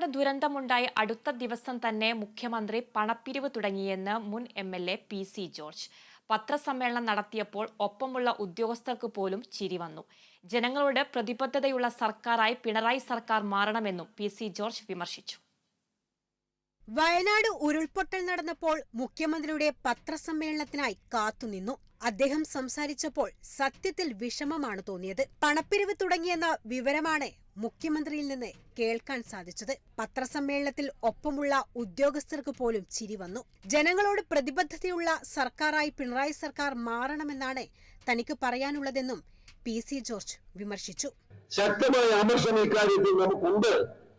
വയനാട് ദുരന്തമുണ്ടായ അടുത്ത ദിവസം തന്നെ മുഖ്യമന്ത്രി പണപ്പിരിവ് തുടങ്ങിയെന്ന് മുൻ M L A P C George. പത്രസമ്മേളനം നടത്തിയപ്പോൾ ഒപ്പമുള്ള ഉദ്യോഗസ്ഥർക്ക് പോലും ചിരി വന്നു. ജനങ്ങളോട് പ്രതിബദ്ധതയുള്ള സർക്കാരായി പിണറായി സർക്കാർ മാറണമെന്നും പി സി ജോർജ് വിമർശിച്ചു. വയനാട് ഉരുൾപൊട്ടൽ നടന്നപ്പോൾ മുഖ്യമന്ത്രിയുടെ പത്രസമ്മേളനത്തിനായി കാത്തുനിന്നു അദ്ദേഹം സംസാരിച്ചപ്പോൾ സത്യത്തിൽ വിഷമമാണ് തോന്നിയത്. പണപ്പിരിവ് തുടങ്ങിയെന്ന വിവരമാണ് മുഖ്യമന്ത്രിയിൽ നിന്ന് കേൾക്കാൻ സാധിച്ചത് പത്രസമ്മേളനത്തിൽ ഒപ്പമുള്ള ഉദ്യോഗസ്ഥർക്ക് പോലും ചിരി വന്നു. ജനങ്ങളോട് പ്രതിബദ്ധതയുള്ള സർക്കാരായി പിണറായി സർക്കാർ മാറണമെന്നാണ് തനിക്ക് പറയാനുള്ളതെന്നും പി സി ജോർജ് വിമർശിച്ചു. ശക്തമായ ആമർശം ഇക്കാര്യത്തിൽ നമുക്കുണ്ട്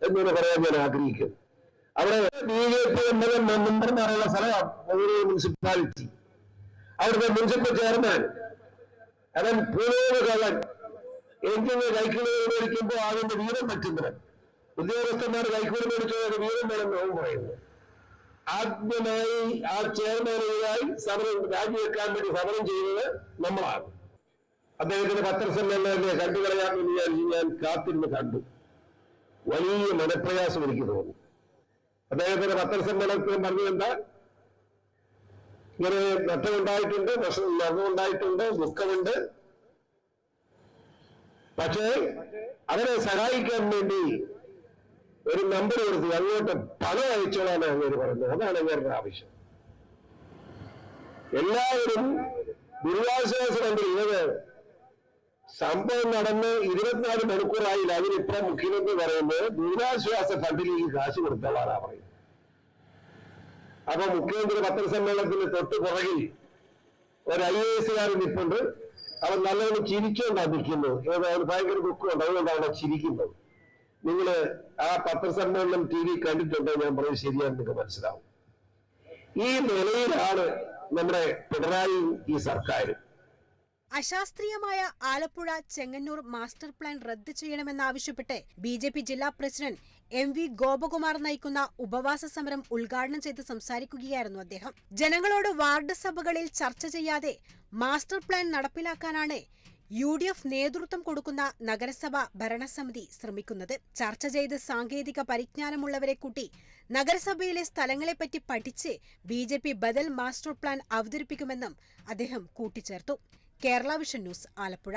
എന്ന് പറയാൻ ഞാൻ ആഗ്രഹിക്കുന്നു അവിടെ B J P M L A മെമ്പർമാരുള്ള municipality. അവിടുത്തെ മുനിസിപ്പൽ ചെയർമാൻ അവൻ പൂനോട് കള്ളൻ എനിക്കിന്ന് കൈക്കൂലി മേടിക്കുമ്പോൾ അതിന്റെ വീരം പറ്റുന്നത്? ഉദ്യോഗസ്ഥന്മാർ കൈക്കൂലി മേടിച്ചത് വീരം വേണമെന്ന് അവൻ പറയുന്നു. ആദ്യമായി ആ ചെയർമാനെതിരായി സമരം രാജിവെക്കാൻ വേണ്ടി സമരം ചെയ്യുന്നത് നമ്മളാണ്. അദ്ദേഹത്തിന്റെ പത്രസമ്മേളനത്തെ കണ്ടുകളയാമെന്ന് ഞാൻ ഞാൻ കാത്തിരുന്ന് കണ്ടു. വലിയ മനപ്രയാസം എനിക്ക് തോന്നി. അദ്ദേഹത്തിന്റെ പത്രസമ്മേളനത്തിൽ പറഞ്ഞത് ഇങ്ങനെ നഷ്ടമുണ്ടായിട്ടുണ്ട് നഷ്ടമുണ്ടായിട്ടുണ്ട് ദുഃഖമുണ്ട് പക്ഷേ അവരെ സഹായിക്കാൻ വേണ്ടി ഒരു നമ്പർ കൊടുത്തു അങ്ങോട്ട് പണം അയച്ചോളാണ് അങ്ങനെ പറയുന്നത്. അതാണ് അങ്ങേരുടെ ആവശ്യം. എല്ലാവരും ദുരിതാശ്വാസ മന്ത്രി ഇവർ സംഭവം നടന്ന് ഇരുപത്തിനാല് മണിക്കൂറായില്ല അതിനിപ്പോ മുഖ്യമന്ത്രി പറയുന്നത് ദുരിതാശ്വാസ ഫണ്ടിലേക്ക് കാശ് കൊടുത്തോളാനാ പറയുന്നത്. അപ്പൊ മുഖ്യമന്ത്രി പത്രസമ്മേളനത്തിന് തൊട്ട് പുറകിൽ ഒരു ഐ എ എസുകാരൻ നിൽപ്പുണ്ട് അവൻ നല്ലവണ്ണം ചിരിച്ചുകൊണ്ടാണ് നിൽക്കുന്നത് ഏതായാലും ഭയങ്കര ദുഃഖമുണ്ട്. അതുകൊണ്ടാണ് അവിടെ ചിരിക്കുന്നത്. നിങ്ങൾ ആ പത്രസമ്മേളനം ടി വി കണ്ടിട്ടുണ്ടോ? ഞാൻ പറയും ശരിയാണെന്ന് നിങ്ങൾക്ക് മനസ്സിലാവും. ഈ നിലയിലാണ് നമ്മുടെ പിണറായി ഈ സർക്കാർ. അശാസ്ത്രീയമായ ആലപ്പുഴ ചെങ്ങന്നൂർ മാസ്റ്റർ പ്ലാൻ റദ്ദ് ചെയ്യണമെന്നാവശ്യപ്പെട്ട് ബി ജെ പി ജില്ലാ പ്രസിഡന്റ് എം വി ഗോപകുമാർ നയിക്കുന്ന ഉപവാസ സമരം ഉദ്ഘാടനം ചെയ്ത് സംസാരിക്കുകയായിരുന്നു അദ്ദേഹം. ജനങ്ങളോട് വാർഡ് സഭകളിൽ ചർച്ച ചെയ്യാതെ മാസ്റ്റർ പ്ലാൻ നടപ്പിലാക്കാനാണ് യു ഡി എഫ് നേതൃത്വം കൊടുക്കുന്ന നഗരസഭ ഭരണസമിതി ശ്രമിക്കുന്നത്. ചർച്ച ചെയ്ത് സാങ്കേതിക പരിജ്ഞാനമുള്ളവരെ കൂട്ടി നഗരസഭയിലെ സ്ഥലങ്ങളെപ്പറ്റി പഠിച്ച് ബി ജെ പി ബദൽ മാസ്റ്റർ പ്ലാൻ അവതരിപ്പിക്കുമെന്നും അദ്ദേഹം കൂട്ടിച്ചേർത്തു. Kerala Vision news Alappuzha.